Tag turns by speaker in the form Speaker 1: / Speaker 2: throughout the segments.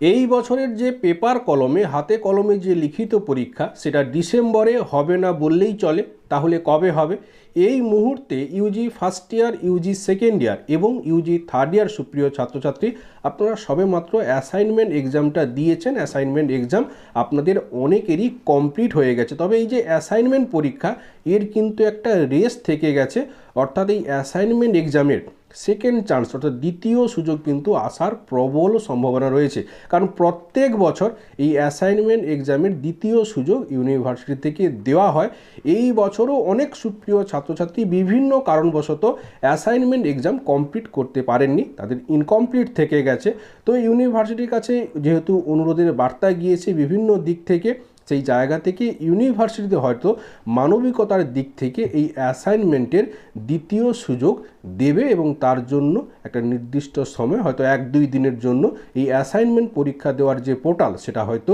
Speaker 1: এই বছরের যে পেপার কলমে, হাতে কলমে যে লিখিত পরীক্ষা, সেটা ডিসেম্বরে হবে না বললেই চলে, তাহলে কবে হবে? এই মুহূর্তে UG first year, UG second year এবং ইউজি থার্ড ইয়ার সুপ্রিয় ছাত্রছাত্রী, আপনারা সবেমাত্র অ্যাসাইনমেন্ট এক্সামটা দিয়েছেন। অ্যাসাইনমেন্ট এক্সাম আপনাদের অনেকেরই কমপ্লিট হয়ে গেছে। তবে এই যে অ্যাসাইনমেন্ট পরীক্ষা, এর কিন্তু একটা রেস থেকে গেছে। অর্থাৎ এই অ্যাসাইনমেন্ট এক্সামের সেকেন্ড চান্স, অর্থাৎ দ্বিতীয় সুযোগ কিন্তু আসার প্রবল সম্ভাবনা রয়েছে। কারণ প্রত্যেক বছর এই অ্যাসাইনমেন্ট এক্সামের দ্বিতীয় সুযোগ ইউনিভার্সিটি থেকে দেওয়া হয়। এই বছরও অনেক সুপ্রিয় ছাত্রছাত্রী বিভিন্ন কারণবশত অ্যাসাইনমেন্ট এক্সাম কমপ্লিট করতে পারেননি। তাদের ইনকমপ্লিট থেকে গেছে। তো ইউনিভার্সিটির কাছে যেহেতু অনুরোধের বার্তা গিয়েছে বিভিন্ন দিক থেকে সেই জায়গা থেকে ইউনিভার্সিটিতে হয়তো মানবিকতার দিক থেকে এই অ্যাসাইনমেন্টের দ্বিতীয় সুযোগ দেবে এবং তার জন্য একটা নির্দিষ্ট সময়, হয়তো এক দুই দিনের জন্য এই অ্যাসাইনমেন্ট পরীক্ষা দেওয়ার যে পোর্টাল, সেটা হয়তো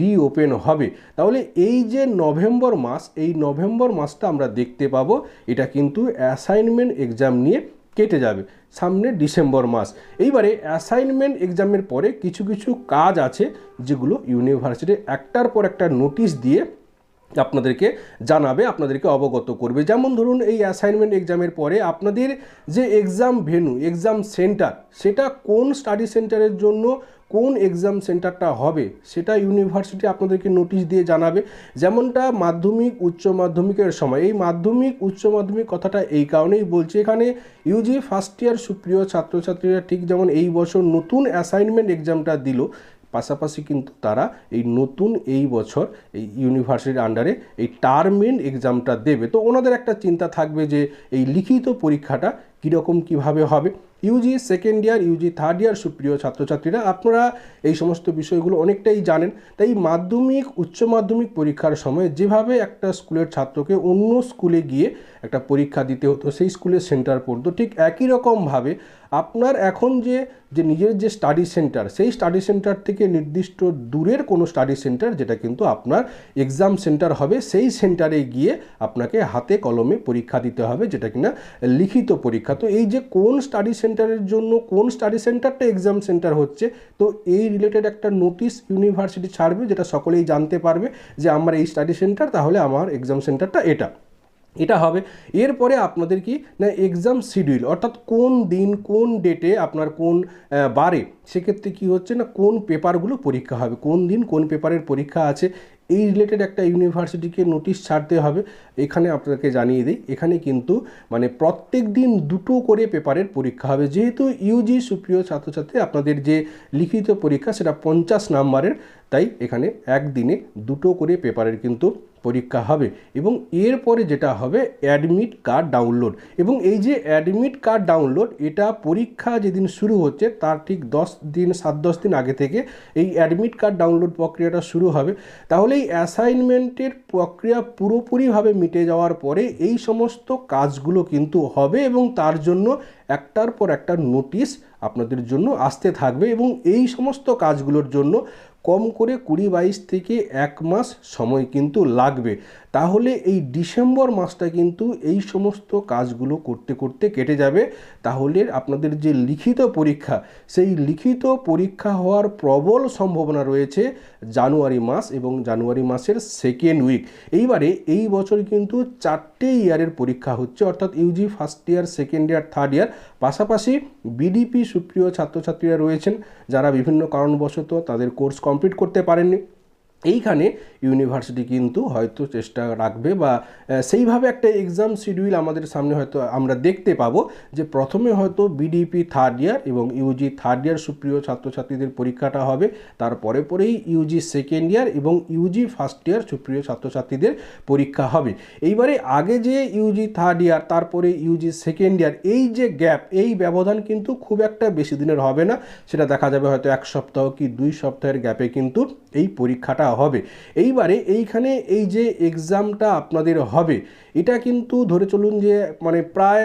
Speaker 1: রিওপেন হবে। তাহলে এই যে নভেম্বর মাস, এই নভেম্বর মাসটা আমরা দেখতে পাবো, এটা কিন্তু অ্যাসাইনমেন্ট এক্সাম নিয়ে কেটে যাবে। সামনে ডিসেম্বর মাস। এইবারে অ্যাসাইনমেন্ট এক্সামের পরে কিছু কিছু কাজ আছে যেগুলো ইউনিভার্সিটি একটার পর একটা নোটিশ দিয়ে আপনাদেরকে জানাবে, আপনাদেরকে অবগত করবে। যেমন ধরুন, এই অ্যাসাইনমেন্ট এক্সামের পরে আপনাদের যে এক্সাম ভেনু এক্সাম সেন্টার সেটা কোন স্টাডি সেন্টারের জন্য, কোন এক্সাম সেন্টারটা হবে, সেটা ইউনিভার্সিটি আপনাদেরকে নোটিশ দিয়ে জানাবে। যেমনটা মাধ্যমিক, উচ্চ মাধ্যমিকের সময়। এই মাধ্যমিক, উচ্চ মাধ্যমিক কথাটা এই কারণেই বলছি। এখানে ইউজি ফার্স্ট ইয়ার সুপ্রিয় ছাত্রছাত্রীরা ঠিক যেমন এই বছর নতুন অ্যাসাইনমেন্ট এক্সামটা দিল পাশাপাশি কিন্তু তারা এই নতুন এই বছর এই ইউনিভার্সিটির আন্ডারে এই টার্মিন এক্সামটা দেবে। তো ওনাদের একটা চিন্তা থাকবে যে এই লিখিত পরীক্ষাটা কীরকম কীভাবে হবে? UG second year UG third year সুপ্রিয় ছাত্রছাত্রীরা, আপনারা এই সমস্ত বিষয়গুলো অনেকটাই জানেন। তাই মাধ্যমিক, উচ্চ মাধ্যমিক পরীক্ষার সময় যেভাবে একটা স্কুলের ছাত্রকে অন্য স্কুলে গিয়ে একটা পরীক্ষা দিতে হতো, সেই স্কুলের সেন্টার পড়তো, ঠিক একই রকমভাবে আপনার এখন যে যে নিজের যে স্টাডি সেন্টার সেই স্টাডি সেন্টার থেকে নির্দিষ্ট দূরের কোনো স্টাডি সেন্টার যেটা কিন্তু আপনার এক্সাম সেন্টার হবে, সেই সেন্টারে গিয়ে আপনাকে হাতে কলমে পরীক্ষা দিতে হবে যেটা কিনা লিখিত পরীক্ষা। তো এই যে কোন স্টাডি সেন্টারের জন্য কোন স্টাডি সেন্টারটা এক্সাম সেন্টার হচ্ছে, তো এই রিলেটেড একটা নোটিশ ইউনিভার্সিটি ছাড়বে যেটা সকলেই জানতে পারবে যে আমার এই স্টাডি সেন্টার তাহলে আমার এক্সাম সেন্টারটা এটা। এটা হবে। এরপরে আপনাদের কি? না এক্সাম শিডিউল অর্থাৎ কোন দিন, কোন ডেটে আপনার কোন বারে, সেক্ষেত্রে কি হচ্ছে না, কোন পেপারগুলো পরীক্ষা হবে, কোন দিন কোন পেপারের পরীক্ষা আছে, এই রিলেটেড একটা ইউনিভার্সিটিকে নোটিশ ছাড়তে হবে। এখানে আপনাকে জানিয়ে দিই, এখানে কিন্তু মানে প্রত্যেক দিন দুটো করে পেপারের পরীক্ষা হবে। যেহেতু ইউজি সুপ্রিয় ছাত্রছাত্রী, আপনাদের যে লিখিত পরীক্ষা, সেটা পঞ্চাশ নাম্বারের, তাই এখানে একদিনে দুটো করে পেপারের কিন্তু পরীক্ষা হবে এবং এরপরে যেটা হবে অ্যাডমিট কার্ড ডাউনলোড এবং এই যে অ্যাডমিট কার্ড ডাউনলোড এটা পরীক্ষা যেদিন শুরু হচ্ছে তার ঠিক দশ দিন, সাত, দশ দিন আগে থেকে এই অ্যাডমিট কার্ড ডাউনলোড প্রক্রিয়াটা শুরু হবে। তাহলে এই অ্যাসাইনমেন্টের প্রক্রিয়া পুরোপুরিভাবে মিটে যাওয়ার পরে এই সমস্ত কাজগুলো কিন্তু হবে এবং তার জন্য একটার পর একটা নোটিশ আপনাদের জন্য আসতে থাকবে এবং এই সমস্ত কাজগুলোর জন্য কম করে কুড়ি বাইশ থেকে এক মাস সময় কিন্তু লাগবে। তাহলে এই ডিসেম্বর মাসটা কিন্তু এই সমস্ত কাজগুলো করতে করতে কেটে যাবে। তাহলে আপনাদের যে লিখিত পরীক্ষা, সেই লিখিত পরীক্ষা হওয়ার প্রবল সম্ভাবনা রয়েছে জানুয়ারি মাস এবং জানুয়ারি মাসের সেকেন্ড উইক এইবারে এই বছর কিন্তু চারটে ইয়ারের পরীক্ষা হচ্ছে, অর্থাৎ UG first year second year third year পাশাপাশি বিডিপি সুপ্রিয় ছাত্রছাত্রীরা রয়েছেন, যারা বিভিন্ন কারণবশত তাদের কোর্স কমপ্লিট করতে পারেননি। এইখানে ইউনিভার্সিটি কিন্তু হয়তো চেষ্টা রাখবে বা সেইভাবে একটা এক্সাম শিডিউল আমাদের সামনে হয়তো আমরা দেখতে পাবো যে প্রথমে হয়তো বিডিপি থার্ড ইয়ার এবং ইউজি থার্ড ইয়ার সুপ্রিয় ছাত্রছাত্রীদের পরীক্ষাটা হবে, তারপরে পরেই ইউজি সেকেন্ড ইয়ার এবং ইউজি ফার্স্ট ইয়ার সুপ্রিয় ছাত্রছাত্রীদের পরীক্ষা হবে। এইবারে আগে যে ইউজি থার্ড ইয়ার তারপরে ইউজি সেকেন্ড ইয়ার এই যে গ্যাপ এই ব্যবধান কিন্তু খুব একটা বেশি দিনের হবে না। সেটা দেখা যাবে হয়তো এক সপ্তাহ কি দুই সপ্তাহের গ্যাপে কিন্তু এই পরীক্ষাটা হবে। এইবারে এইখানে এই যে এক্সামটা আপনাদের হবে, এটা কিন্তু ধরে চলুন যে মানে প্রায়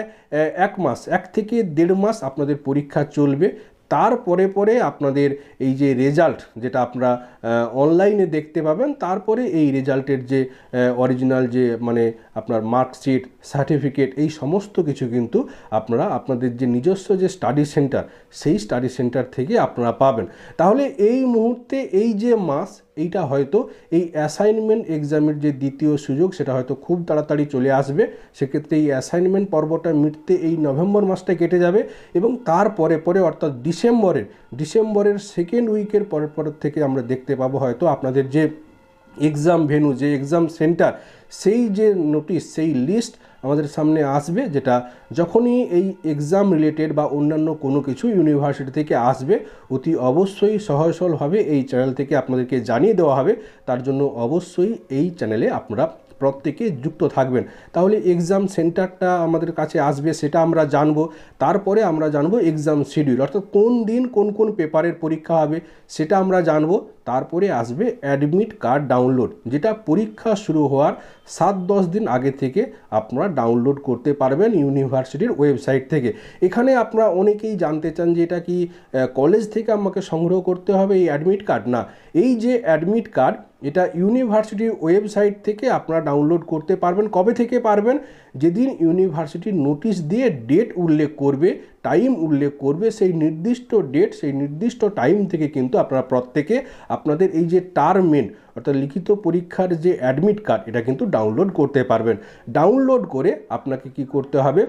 Speaker 1: এক মাস, এক থেকে দেড় মাস আপনাদের পরীক্ষা চলবে। তারপরে পরে আপনাদের এই যে রেজাল্ট যেটা আপনারা অনলাইনে দেখতে পাবেন তারপরে এই রেজাল্টের যে অরিজিনাল যে মানে আপনার মার্কশিট সার্টিফিকেট এই সমস্ত কিছু কিন্তু আপনারা আপনাদের যে নিজস্ব যে স্টাডি সেন্টার সেই স্টাডি সেন্টার থেকে আপনারা পাবেন। তাহলে এই মুহূর্তে এই যে মাস এইটা হয়তো এই অ্যাসাইনমেন্ট এক্সামের যে দ্বিতীয় সুযোগ, সেটা হয়তো খুব তাড়াতাড়ি চলে আসবে। সেক্ষেত্রে এই অ্যাসাইনমেন্ট পর্বটা মিটতে এই নভেম্বর মাসটা কেটে যাবে এবং তারপরে পরে অর্থাৎ ডিসেম্বরের ডিসেম্বরের সেকেন্ড উইকের পরের পরের থেকে আমরা দেখতে পাবো হয়তো আপনাদের যে এক্সাম ভেনু যে এক্সাম সেন্টার সেই যে নোটিশ সেই লিস্ট আমাদের সামনে আসবে, যেটা যখনই এই এক্সাম রিলেটেড বা অন্যান্য কোনো কিছু ইউনিভার্সিটি থেকে আসবে, অতি অবশ্যই সহজ সরলভাবে এই চ্যানেল থেকে আপনাদেরকে জানিয়ে দেওয়া হবে। তার জন্য অবশ্যই এই চ্যানেলে আপনারা প্রত্যেকে যুক্ত থাকবেন। তাহলে এক্সাম সেন্টারটা আমাদের কাছে আসবে, সেটা আমরা জানব। তারপরে আমরা জানব এক্সাম শিডিউল অর্থাৎ কোন দিন কোন কোন পেপারের পরীক্ষা হবে, সেটা আমরা জানব। তারপরে আসবে অ্যাডমিট কার্ড ডাউনলোড যেটা পরীক্ষা শুরু হওয়ার সাত দশ দিন আগে থেকে আপনারা ডাউনলোড করতে পারবেন ইউনিভার্সিটির ওয়েবসাইট থেকে। এখানে আপনারা অনেকেই জানতে চান যে এটা কি কলেজ থেকে আমাকে সংগ্রহ করতে হবে এই অ্যাডমিট কার্ড না, এই যে অ্যাডমিট কার্ড এটা ইউনিভার্সিটির ওয়েবসাইট থেকে আপনারা ডাউনলোড করতে পারবেন। কবে থেকে পারবেন? যেদিন ইউনিভার্সিটির নোটিশ দিয়ে ডেট উল্লেখ করবে টাইম উল্লেখ করবে, সেই নির্দিষ্ট ডেট সেই নির্দিষ্ট টাইম থেকে কিন্তু আপনারা প্রত্যেকে আপনাদের এই যে টার্মেন অর্থাৎ লিখিত পরীক্ষার যে অ্যাডমিট কার্ড এটা কিন্তু ডাউনলোড করতে পারবেন। ডাউনলোড করে আপনাকে কি করতে হবে?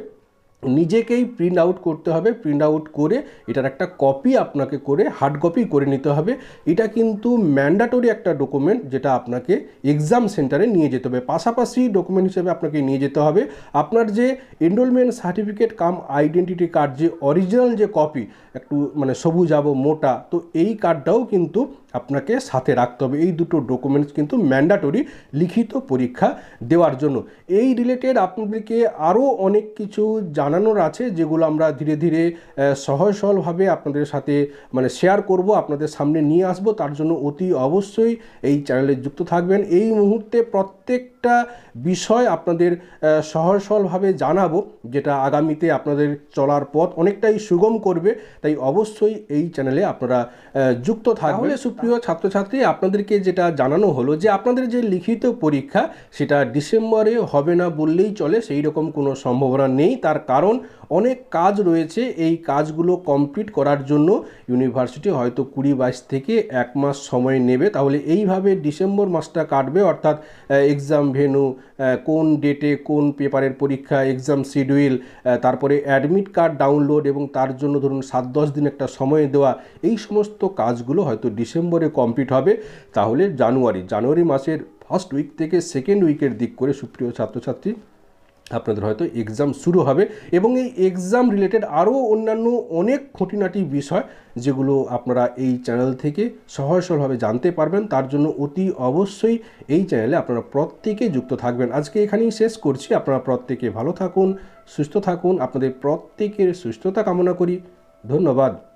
Speaker 1: নিজেকেই প্রিন্ট আউট করতে হবে প্রিন্ট আউট করে এটার একটা কপি আপনাকে করে হার্ড কপি করে নিতে হবে। এটা কিন্তু ম্যান্ডাটরি একটা ডকুমেন্ট যেটা আপনাকে এক্সাম সেন্টারে নিয়ে যেতে হবে। পাশাপাশি ডকুমেন্ট হিসেবে আপনাকে নিয়ে যেতে হবে। আপনার যে enrolment certificate cum identity card যে অরিজিনাল যে কপি একটু মানে সবুজ আবো মোটা, তো এই কার্ডটাও কিন্তু আপনাকে সাথে রাখতে হবে। এই দুটো ডকুমেন্টস কিন্তু ম্যান্ডাটরি লিখিত পরীক্ষা দেওয়ার জন্য। এই রিলেটেড আপনাদেরকে আরও অনেক কিছু জানানোর আছে, যেগুলো আমরা ধীরে ধীরে সহজ সরলভাবে আপনাদের সাথে মানে শেয়ার করব, আপনাদের সামনে নিয়ে আসব। তার জন্য অতি অবশ্যই এই চ্যানেলে যুক্ত থাকবেন। এই মুহূর্তে প্রত্যেকটা বিষয় আপনাদের সহজ সরলভাবে জানাব, যেটা আগামীতে আপনাদের চলার পথ অনেকটাই সুগম করবে। তাই অবশ্যই এই চ্যানেলে আপনারা যুক্ত থাকবেন। সুপ্রিয় ছাত্রছাত্রী, আপনাদেরকে যেটা জানানো হলো যে, আপনাদের যে লিখিত পরীক্ষা, সেটা ডিসেম্বরে হবে না বললেই চলে, সেই রকম কোনো সম্ভাবনা নেই। তার কারণ, অনেক কাজ রয়েছে। এই কাজগুলো কমপ্লিট করার জন্য ইউনিভার্সিটি হয়তো কুড়ি বাইশ থেকে এক মাস সময় নেবে। তাহলে এইভাবে ডিসেম্বর মাসটা কাটবে, অর্থাৎ এক্সাম ভেনু কোন ডেটে কোন পেপারের পরীক্ষা এক্সাম শিডিউল তারপরে অ্যাডমিট কার্ড ডাউনলোড এবং তার জন্য ধরুন সাত দশ দিন একটা সময় দেওয়া, এই সমস্ত কাজগুলো হয়তো ডিসেম্বরে কমপ্লিট হবে। তাহলে জানুয়ারি জানুয়ারি মাসের ফার্স্ট উইক থেকে সেকেন্ড উইকের দিক করে সুপ্রিয় ছাত্রছাত্রী আপনাদের হয়তো এক্সাম শুরু হবে এবং এই এক্সাম রিলেটেড আরও অন্যান্য অনেক খুঁটিনাটি বিষয় যেগুলো আপনারা এই চ্যানেল থেকে সহজ সরলভাবে জানতে পারবেন, তার জন্য অতি অবশ্যই এই চ্যানেলে আপনারা প্রত্যেকে যুক্ত থাকবেন। আজকে এখানেই শেষ করছি। আপনারা প্রত্যেকে ভালো থাকুন, সুস্থ থাকুন। আপনাদের প্রত্যেকের সুস্থতা কামনা করি। ধন্যবাদ।